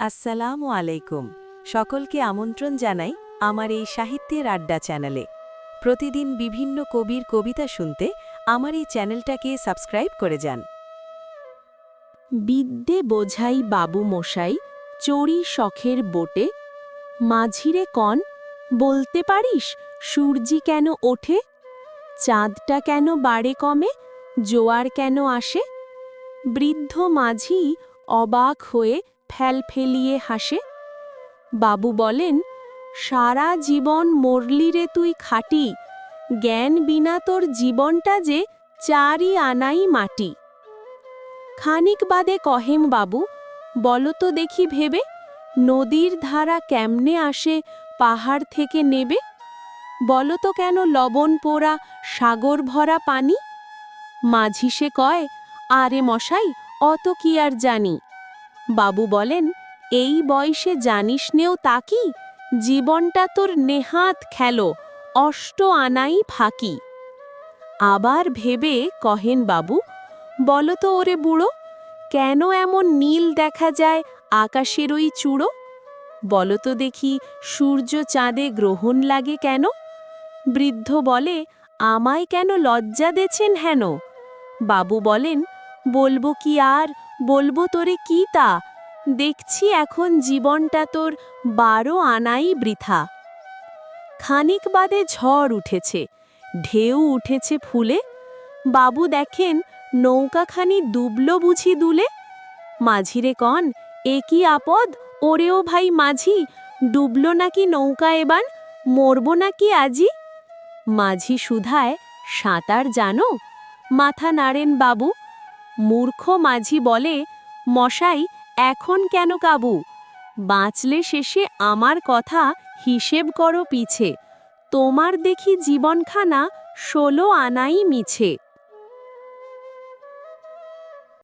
আসসালামু আলাইকুম। সকলকে আমন্ত্রণ জানাই আমার এই সাহিত্যের আড্ডা চ্যানেলে। প্রতিদিন বিভিন্ন কবির কবিতা শুনতে আমার এই চ্যানেলটাকে সাবস্ক্রাইব করে যান। বিদ্যে বোঝাই বাবু মশাই, চড়ি শখের বোটে। মাঝিরে কন, বলতে পারিস সূর্যি কেন ওঠে? চাঁদটা কেন বাড়ে কমে, জোয়ার কেন আসে? বৃদ্ধ মাঝি অবাক হয়ে ফেল ফেলিয়ে হাসে। বাবু বলেন, সারা জীবন মরলি রে তুই খাটি। জ্ঞান বিনা তোর জীবনটা যে চারি আনাই মাটি। খানিক বাদে কহেম বাবু, বলো তো দেখি ভেবে, নদীর ধারা কেমনে আসে, পাহাড় থেকে নেবে? বলো তো কেন লবণ পোড়া, সাগর ভরা পানি? মাঝি সে কয়, আরে মশাই, অত কি আর জানি। বাবু বলেন, এই বয়সে জানিস নেও তা কি? জীবনটা তোর নেহাত খেলো, অষ্ট আনাই ফাঁকি। আবার ভেবে কহেন বাবু, বলো তো ওরে বুড়ো, কেন এমন নীল দেখা যায় আকাশের ওই চূড়ো? বলো তো দেখি সূর্য চাঁদে গ্রহণ লাগে কেন? বৃদ্ধ বলে, আমায় কেন লজ্জা দেছেন হেন? বাবু বলেন, বলব কি আর বলব তোরে কি তা? দেখছি এখন জীবনটা তোর বারো আনাই বৃথা। খানিক বাদে ঝড় উঠেছে, ঢেউ উঠেছে ফুলে। বাবু দেখেন নৌকাখানি ডুবল বুঝি দুলে। মাঝিরে কন, এ কি আপদ? ওরেও ভাই মাঝি, ডুবল নাকি নৌকা এবার? মরব নাকি আজি? মাঝি সুধায় সাঁতার জানো? মাথা নাড়েন বাবু মূর্খ মাঝি বলে, মশাই, এখন কেন কাবু? বাঁচলে শেষে আমার কথা হিসেব করো পিছে। তোমার দেখি জীবনখানা ষোলো আনাই মিছে।